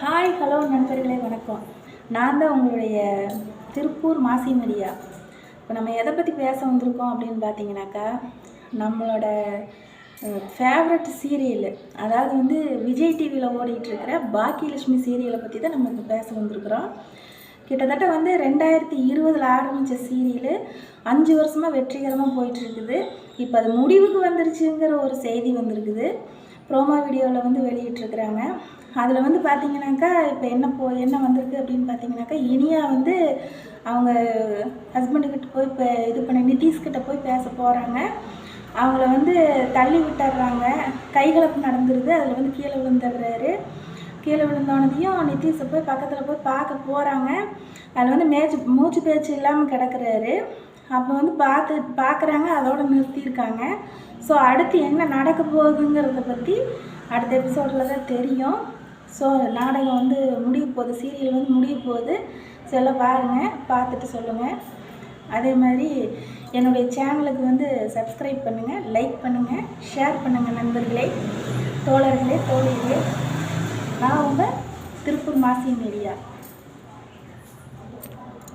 Hi hello நண்பர்களே வணக்கம். நான் தான் உங்களுடைய திருப்பூர் மாசி மரியா இப்போ நம்ம எதை பற்றி பேச வந்திருக்கோம் அப்படின்னு பார்த்தீங்கன்னாக்கா நம்மளோட ஃபேவரட் சீரியல் அதாவது வந்து விஜய் டிவியில் ஓடிட்டுருக்கிற பாக்கியலட்சுமி சீரியலை பற்றி தான் நம்ம இப்போ பேச வந்திருக்கிறோம். கிட்டத்தட்ட வந்து ரெண்டாயிரத்தி இருபதில் ஆரம்பித்த சீரியலு அஞ்சு வருஷமாக வெற்றிகரமாக போயிட்டுருக்குது. இப்போ அது முடிவுக்கு வந்துருச்சுங்கிற ஒரு செய்தி வந்திருக்குது. ப்ரோமோ வீடியோவில் வந்து வெளியிட்டிருக்கிறாங்க. அதில் வந்து பார்த்தீங்கன்னாக்கா இப்போ என்ன போ என்ன வந்திருக்கு அப்படின்னு பார்த்தீங்கன்னாக்கா இனியா வந்து அவங்க ஹஸ்பண்டுக்கிட்ட போய் இப்போ இது பண்ணி நிதிஷ்கிட்ட போய் பேச போகிறாங்க அவங்கள வந்து தள்ளி விட்டுறாங்க. கைகலப்பு நடந்துருது. அதில் வந்து கீழே விழுந்துடுறாரு. கீழே விழுந்தோனதையும் நிதிஷை போய் பக்கத்தில் போய் பார்க்க போகிறாங்க அதில் வந்து மேச்சு மூச்சு பேச்சு இல்லாமல் கிடக்குறாரு. அப்போ வந்து பார்த்து பார்க்குறாங்க. அதோட நிறுத்தியிருக்காங்க. ஸோ அடுத்து என்ன நடக்க போகுதுங்கிறத பற்றி அடுத்த எபிசோடில் தான் தெரியும். ஸோ நாடகம் வந்து முடிய போகுது. சீரியல் வந்து முடிய போகுது. ஸோ பாருங்கள் பார்த்துட்டு சொல்லுங்கள் அதே மாதிரி என்னுடைய சேனலுக்கு வந்து சப்ஸ்கிரைப் பண்ணுங்கள் லைக் பண்ணுங்கள் ஷேர் பண்ணுங்கள் நண்பர்களே. தோழர்களே தோழிகளே. நான் உங்கள் திருப்பூர் மாசி மீடியா.